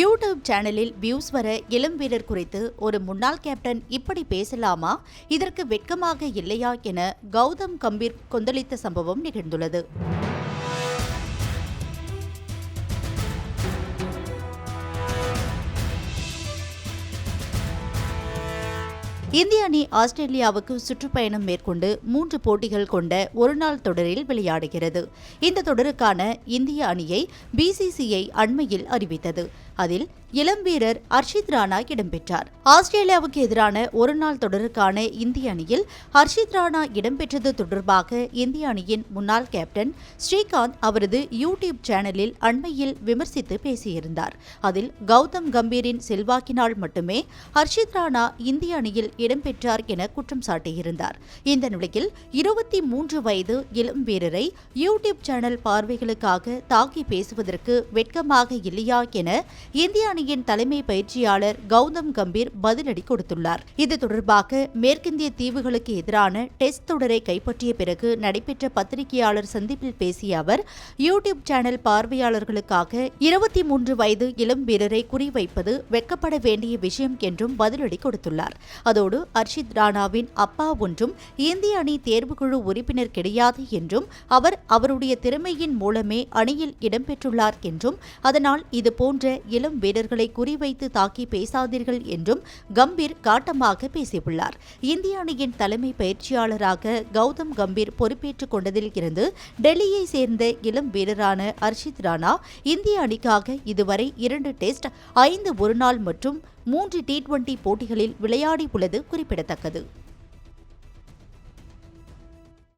YouTube சேனலில் views வர இளம் வீரர் குறித்து ஒரு முன்னாள் கேப்டன் இப்படி பேசலாமா? இதற்கு வெட்கமாக இல்லையா என கௌதம் கம்பீர் கொந்தளித்த சம்பவம் நிகழ்ந்துள்ளது. இந்திய அணி ஆஸ்திரேலியாவுக்கு சுற்றுப்பயணம் மேற்கொண்டு மூன்று போட்டிகள் கொண்ட ஒருநாள் தொடரில் விளையாடுகிறது. இந்த தொடருக்கான இந்திய அணியை பிசிசிஐ அண்மையில் அறிவித்தது. அதில் இளம் வீரர் ஹர்ஷித் ராணா இடம்பெற்றார். ஆஸ்திரேலியாவுக்கு எதிரான ஒருநாள் தொடருக்கான இந்திய அணியில் ஹர்ஷித் ராணா இடம்பெற்றது தொடர்பாக இந்திய அணியின் முன்னாள் கேப்டன் ஸ்ரீகாந்த் அவரது யூடியூப் சேனலில் அண்மையில் விமர்சித்து பேசியிருந்தார். அதில் கௌதம் கம்பீரின் செல்வாக்கினால் மட்டுமே ஹர்ஷித் ராணா இந்திய அணியில் இடம்பெற்றார் என குற்றம் சாட்டியிருந்தார். இந்த நிலையில் இருபத்தி மூன்று வயது இளம் வீரரை யூடியூப் சேனல் பார்வைகளுக்காக தாக்கி பேசுவதற்கு வெட்கமாக இல்லையா என இந்திய அணியின் தலைமை பயிற்சியாளர் கௌதம் கம்பீர் பதிலடி கொடுத்துள்ளார். இது தொடர்பாக மேற்கிந்திய தீவுகளுக்கு எதிரான டெஸ்ட் தொடரை கைப்பற்றிய பிறகு நடைபெற்ற பத்திரிகையாளர் சந்திப்பில் பேசிய அவர் யூடியூப் சேனல் பார்வையாளர்களுக்காக இருபத்தி மூன்று வயது இளம் வீரரை குறிவைப்பது வெட்கப்பட வேண்டிய விஷயம் என்றும் பதிலடி கொடுத்துள்ளார். அதோடு அதோடு அர்ஷித் ராணாவின் அப்பா ஒன்றும் இந்திய அணி தேர்வுக்குழு உறுப்பினர் கிடையாது என்றும் அவர் அவருடைய திறமையின் மூலமே அணியில் இடம்பெற்றுள்ளார் என்றும் அதனால் இதுபோன்ற இளம் வீரர்களை குறிவைத்து தாக்கி பேசாதீர்கள் என்றும் கம்பீர் காட்டமாக பேசியுள்ளார். இந்திய அணியின் தலைமை பயிற்சியாளராக கௌதம் கம்பீர் பொறுப்பேற்றுக் கொண்டதில் இருந்து டெல்லியை சேர்ந்த இளம் வீரரான அர்ஷித் ராணா இந்திய அணிக்காக இதுவரை இரண்டு டெஸ்ட் ஐந்து ஒருநாள் மற்றும் மூன்று டி டுவெண்டி போட்டிகளில் விளையாடியுள்ளது குறிப்பிடத்தக்கது.